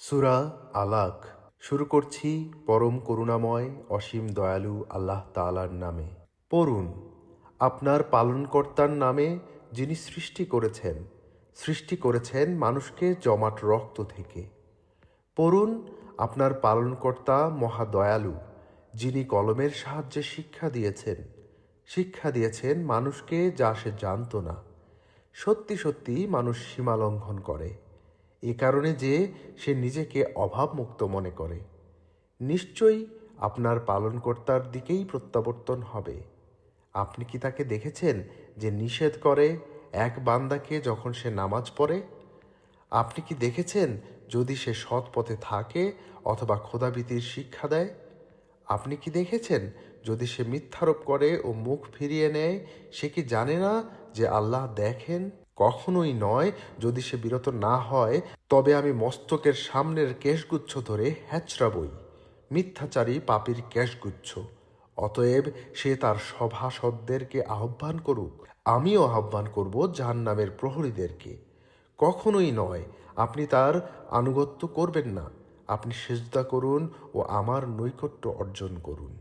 সুরা আলাক। শুরু করছি পরম করুণাময়, অসীম দয়ালু আল্লাহ তাআলার নামে। পড়ুন, আপনার পালনকর্তার নামে যিনি সৃষ্টি করেছেন সৃষ্টি করেছেন মানুষকে জমাট রক্ত থেকে। পড়ুন, আপনার পালনকর্তা মহা দয়ালু, যিনি কলমের সাহায্যে শিক্ষা দিয়েছেন শিক্ষা দিয়েছেন মানুষকে যা সে জানত না। সত্যি সত্যি মানুষ সীমালঙ্ঘন করে। এ কারণে যে সে নিজেকে অভাবমুক্ত মনে করে। নিশ্চয়ই আপনার পালনকর্তার দিকেই প্রত্যাবর্তন হবে। আপনি কি তাকে দেখেছেন যে নিষেধ করে এক বান্দাকে যখন সে নামাজ পড়ে? আপনি কি দেখেছেন যদি সে সৎ পথে থাকে অথবা খোদাবিতির শিক্ষা দেয়? আপনি কি দেখেছেন যদি সে মিথ্যারোপ করে ও মুখ ফিরিয়ে নেয়, সে কি জানে না যে আল্লাহ দেখেন? কখনোই নয়, যদি সে বিরত না হয়, তবে আমি মস্তকের সামনের কেশগুচ্ছ ধরে হ্যাচড়াবই মিথ্যাচারী পাপির কেশগুচ্ছ। অতএব সে তার সভাসদদেরকে আহ্বান করুক। আমিও আহ্বান করব জাহান্নামের প্রহরীদেরকে। কখনোই নয়, আপনি তার আনুগত্য করবেন না। আপনি সেজদা করুন ও আমার নৈকট্য অর্জন করুন।